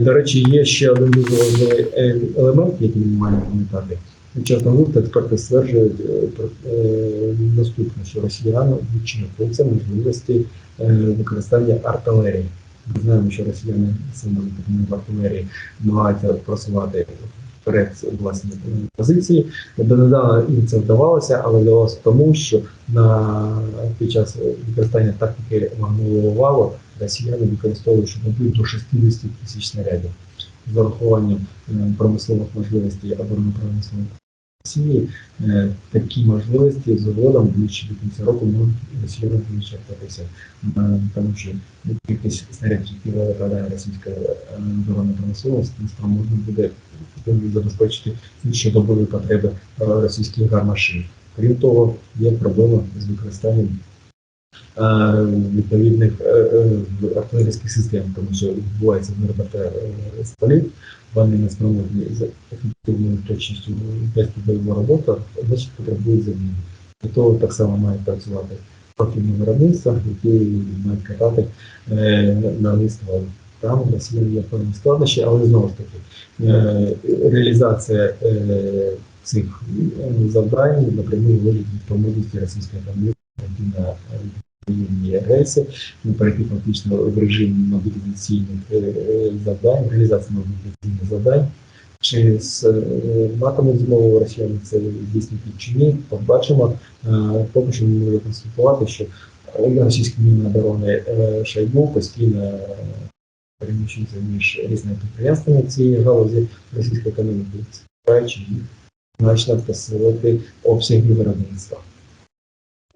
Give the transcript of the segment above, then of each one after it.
До речі, є ще один дуже важливий е, елемент, який ми маємо пам'ятати. Чорногурт експерти стверджують е, е, наступне, що росіяни вичерпуються можливості е, використання артилерії. Ми знаємо, що росіяни саме артилерії намагаються просувати вперед власні позиції. Донедавна їм це вдавалося, але вдавалося тому, що на під час використання тактики вагнулого валу росіяни використовують щонайменше до 60 тисяч снарядів з урахуванням е, промислових можливостей оборонно-промислової Росії. е, Такі можливості згодом ближче до кінця року можуть росіянам вичерпатися, Е, тому що кількість снарядів, які виробляє російська е, оборонна промисловість, не спроможна буде забезпечити щодобові потреби е, російських гармашин. Крім того, є проблема з використанням е, відповідних е, е, артилерійських систем, тому що відбувається виробота е, стволів, вони не спроможні з ефективною точністю вести бойову роботу, значить потребують заміни. Для того так само мають працювати профільні виробництва, які мають катати е, на стволи. Там у нас є певні складнощі, але знову ж таки е, реалізація е, цих е, завдань напряму залежить від спроможності російської армії на е, воєнні рейси, ну, перейти фактично в режим мобілізаційних е, е, завдань, реалізації мобілізаційних завдань. Чи з е, матимуть змогу росіяни це здійснити чи ні, побачимо. Е, Поки що ми можемо констатувати, що е, російські міни оборони е, Шойгу постійно е, переміщуються між різними підприємствами цієї галузі російської економіки, спираючи їх значно посилити обсяги виробництва.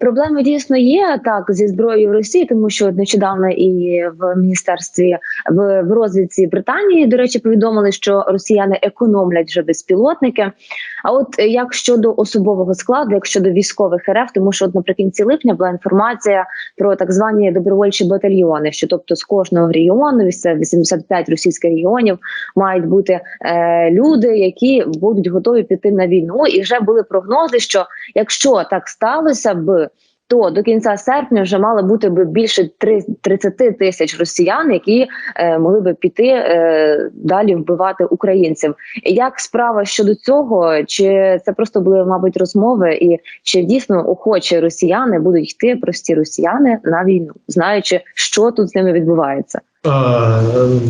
Проблеми дійсно є так зі зброєю Росії, тому що нещодавно і в міністерстві в, в розвідці Британії, до речі, повідомили, що росіяни економлять вже безпілотники. А от як щодо особового складу, як щодо військових РФ, тому що от наприкінці липня була інформація про так звані добровольчі батальйони, що тобто з кожного регіону, це 85 російських регіонів, мають бути е, люди, які будуть готові піти на війну. І вже були прогнози, що якщо так сталося б, то до кінця серпня вже мало бути б більше три- 30 тисяч росіян, які е, могли би піти е, далі вбивати українців. Як справа щодо цього? Чи це просто були, мабуть, розмови, і чи дійсно охочі росіяни будуть йти прості росіяни на війну, знаючи, що тут з ними відбувається? А,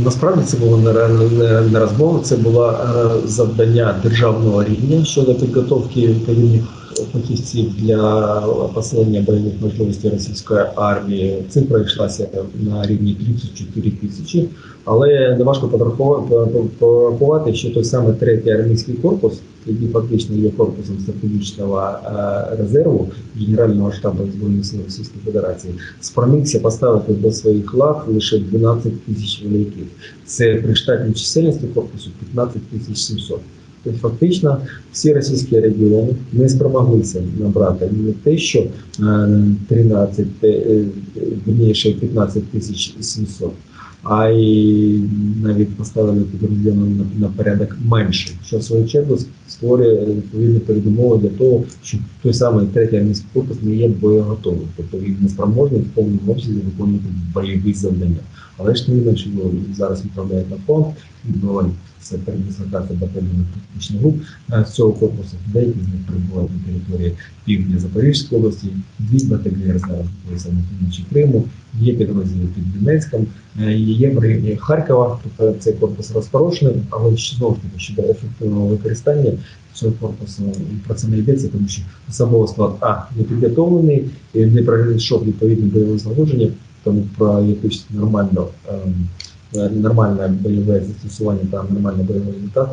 насправді це було не, не розмова, це було е, завдання державного рівня щодо підготовки відповідних фахівців для посилення бойових можливостей російської армії. Цифра йшлася на рівні 34 тисячі, але не важко подрахувати- по- по- порахувати, що той самий третій армійський корпус, який фактично є корпусом стратегічного е, резерву Генерального штабу збройних сил Російської Федерації, спромігся поставити до своїх лав лише 12 тисяч вояків. Це при штатній чисельності корпусу 15 тисяч 700. Тобто фактично всі російські регіони не спромоглися набрати не те, що е, 13, е, е, 15 тисяч 700, а й навіть поставили підрозділом на, порядок менше, що в свою чергу створює відповідні передумови для того, щоб той самий третій армійський корпус не є боєготовим, тобто він не спроможний в повному обсязі виконувати бойові завдання. Але ж не менше зараз відправляють на фронт, відбувають це передислокація батальйонів тактичних груп з цього корпусу. Деякі з них прибувають на території півдня Запорізької області, дві батальйони зараз на півночі Криму, є підрозділи під Донецьком, е, є в районі Харкова, тобто цей корпус розпорошений, але знову ж таки щодо ефективного використання цього корпусу про це не йдеться, тому що особовий склад А не підготовлений, і не пройшов відповідне бойове злагодження, тому про якусь нормальну ем, нормальне бойове застосування та нормальний бойовий результат.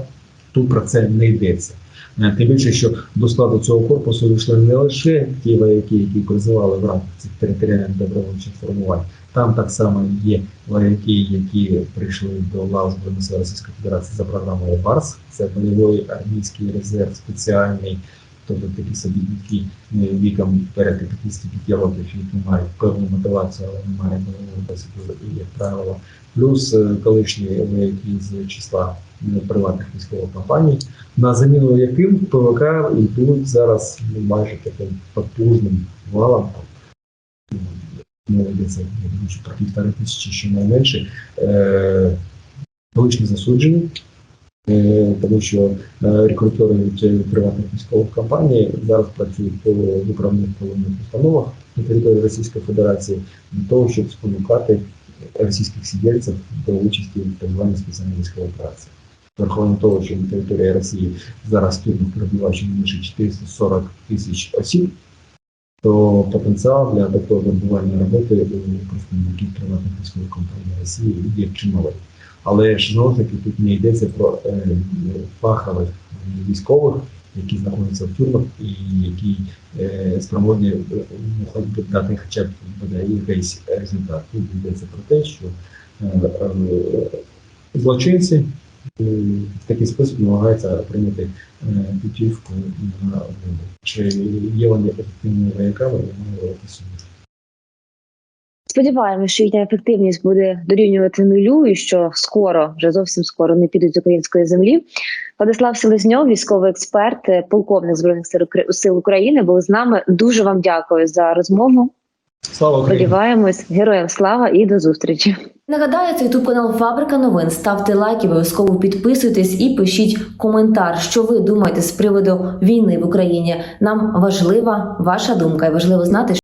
Тут про це не йдеться. Е, Тим більше, що до складу цього корпусу вийшли не лише ті вояки, які призивали в рамках цих територіальних добровольчих формувань. Там так само є вояки, які прийшли до лав Збройних Російської Федерації за програмою БАРС. Це бойовий армійський резерв спеціальний, тобто такі собі які е, віком перед 55 років, які мають певну мотивацію, але не мають досвіду, як правило. Плюс е, колишні вояки з числа е, приватних військових компаній, на заміну яким ПВК йдуть зараз ну, майже таким потужним валом. Думаю, що про півтори тисячі щонайменше. Е, колишні засуджені, е, тому що е, рекрутерують е, приватних військових компаній, зараз працюють по виправних полонних установах на території Російської Федерації для того, щоб спонукати російських сидільців до участі в так званій спеціальній військовій операції. Враховано того, що на території Росії зараз тюрмах перебуває щонайменше 440 тисяч осіб, то потенціал для такого вербування роботи представників приватних військових компаній Росії є чималий. Але ж таки тут не йдеться про е, фахових військових, які знаходяться в тюрмах і які е, спроможні е, ну, дати хоча б якийсь результат. Тут йдеться про те, що е, е, злочинці в такий спосіб намагаються отримати е, путівку на волю. Чи є вони ефективними вояками, маю говорити собі. Сподіваємося, що їхня ефективність буде дорівнювати нулю, і що скоро, вже зовсім скоро, не підуть з української землі. Владислав Селезньов, військовий експерт, е, полковник збройних сил України, був з нами. Дуже вам дякую за розмову. Слава Україні! Сподіваємось, героям слава і до зустрічі. Нагадаю, це ютуб канал Фабрика новин. Ставте лайки, обов'язково підписуйтесь і пишіть коментар, що ви думаєте з приводу війни в Україні. Нам важлива ваша думка, і важливо знати,